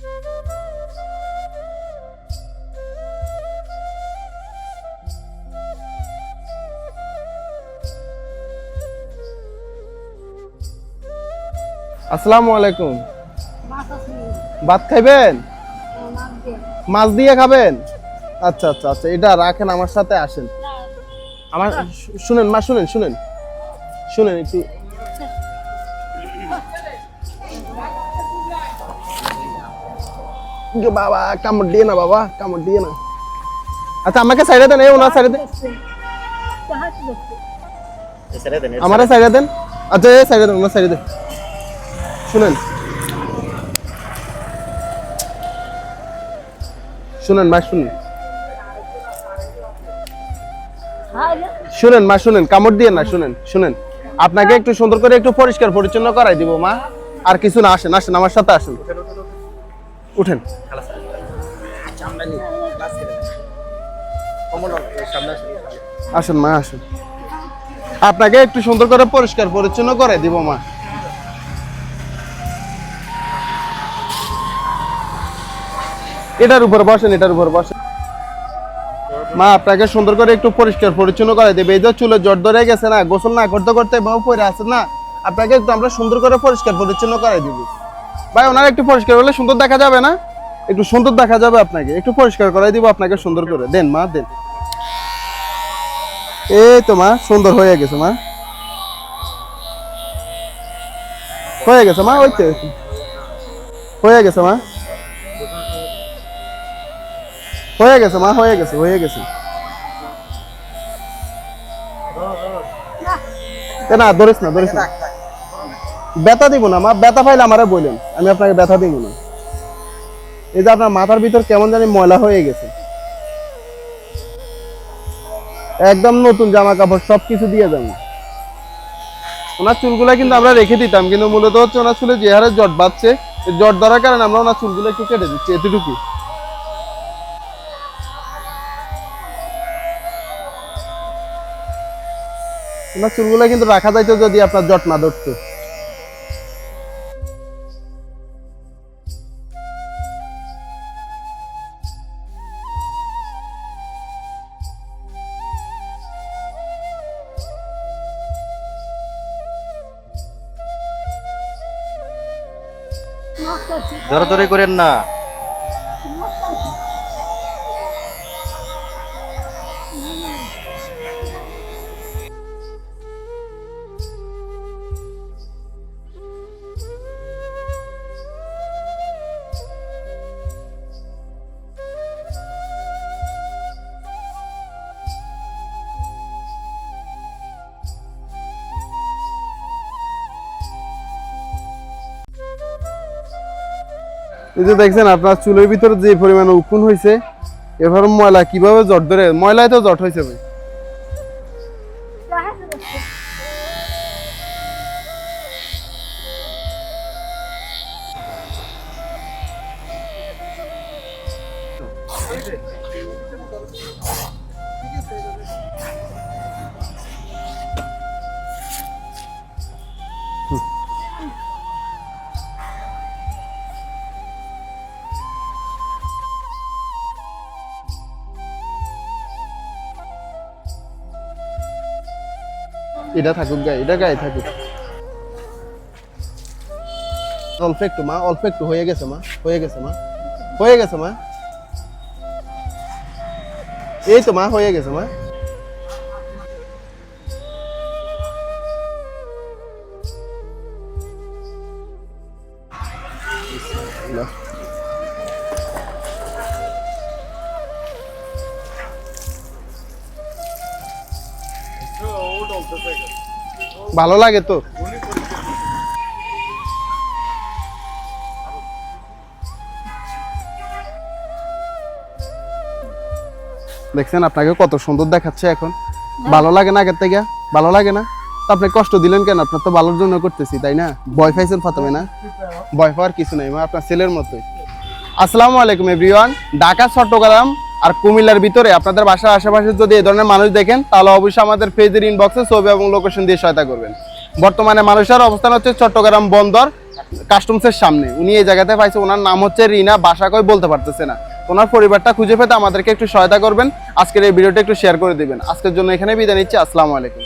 আসসালামু আলাইকুম। ভাত খাইবেন? মাছ দিয়ে। খাবেন? আচ্ছা আচ্ছা আচ্ছা এটা রাখেন আমার সাথে আসেন। আমার শুনেন মা শুনেন শুনেন। শুনেন একটু বাবা দিয়ে না বাবা দিয়ে না। আচ্ছা আমাকে দেন, এই ওনার দেন। সাইডে দেন। আচ্ছা এই দেন, ওনার দেন। শুনেন। শুনেন মা শুনেন। শুনেন মা শুনেন, কামড় দিয়ে না, শুনেন শুনেন। আপনাকে একটু সুন্দর করে একটু পরিষ্কার পরিচ্ছন্ন করাই দিব, মা। আর কিছু না আসেন আসেন, আমার সাথে আসেন। উঠেন। আসেন মা আসেন। আপনাকে একটু সুন্দর করে পরিষ্কার পরিচ্ছন্ন করাই দিব মা। এটার উপর বসেন এটার উপর বসেন। মা আপনাকে সুন্দর করে একটু পরিষ্কার পরিচ্ছন্ন করে দেবে। এই যে চুলে জট ধরে গেছে না গোসল না করতে করতে বাবু পরে আছে না আপনাকে একটু আমরা সুন্দর করে পরিষ্কার পরিচ্ছন্ন করে দিব। ভাই, ওনার একটু পরিষ্কার করলে সুন্দর দেখা যাবে না? একটু সুন্দর দেখা যাবে আপনাকে। একটু পরিষ্কার করে দিব আপনাকে সুন্দর করে। দেন মা, দেন। এই তো মা, সুন্দর হয়ে গেছে মা। হয়ে গেছে মা, ওই তো হয়ে গেছে মা। হয়ে গেছে মা, হয়ে গেছে হয়ে গেছে। না, ধরিস না ধরিস না। ব্যথা দিব না, মা, ব্যথা পাইলে আমারে বললেন আমি আপনাকে ব্যথা দিব না। এই যে আপনার মাথার ভিতর কেমন জানি ময়লা হয়ে গেছে। একদম নতুন জামা কাপড় সব কিছু দিয়ে যাব ওনার চুলগুলা কিন্তু আমরা রেখে দিতাম, কিন্তু মূলত হচ্ছে ওনার চুলে যে হারে জট বাঁধছে জট ধরার কারণে আমরা ওনার চুলগুলো একটু কেটে দিচ্ছি এতটুকু ওনার চুলগুলো কিন্তু রাখা যাইতো যদি আপনার জট না ধরতো। ধরাধরি করেন না। এই যে দেখছেন, আপনার চুলের ভিতরে যে পরিমাণে উকুন হয়েছে, এবার ময়লা কীভাবে জট ধরে? ময়লায় তো জট হয়েছে ভাই। হাতে দেখতে এটা থাকুক গায়ে এটা গায়ে থাকুক। অল্প একটু মা, অল্প একটু, হয়ে গেছে মা, হয়ে গেছে মা, হয়ে গেছে মা। এই তো মা, হয়ে গেছে মা। ভালো লাগে তো? দেখছেন আপনাকে কত সুন্দর দেখাচ্ছে এখন। ভালো লাগে না আগের থেকে? ভালো লাগে না? তো আপনি কষ্ট দিলেন কেন? আপনার তো ভালোর জন্য করতেছি তাই না? ভয় পাইছেন প্রথমে না? ভয় পাওয়ার কিছু নাই আপনার ছেলের মতোই। আসসালামু আলাইকুম এভরিওয়ান ঢাকা চট্টগ্রাম আর কুমিল্লার ভিতরে আপনাদের বাসার আশেপাশে যদি এ ধরনের মানুষ দেখেন, তাহলে অবশ্যই আমাদের ফেজের ইনবক্সে ছবি এবং লোকেশন দিয়ে সহায়তা করবেন। বর্তমানে মানুষের অবস্থান হচ্ছে চট্টগ্রাম বন্দর কাস্টমসের সামনে। উনি এই জায়গাতে পাইছে, ওনার নাম হচ্ছে রিনা, বাসা কয় বলতে পারতেছে না। ওনার পরিবারটা খুঁজে পেতে আমাদেরকে একটু সহায়তা করবেন। আজকের এই ভিডিওটা একটু শেয়ার করে দিবেন। আজকের জন্য এখানে বিদায় নিচ্ছি, আসসালামু আলাইকুম।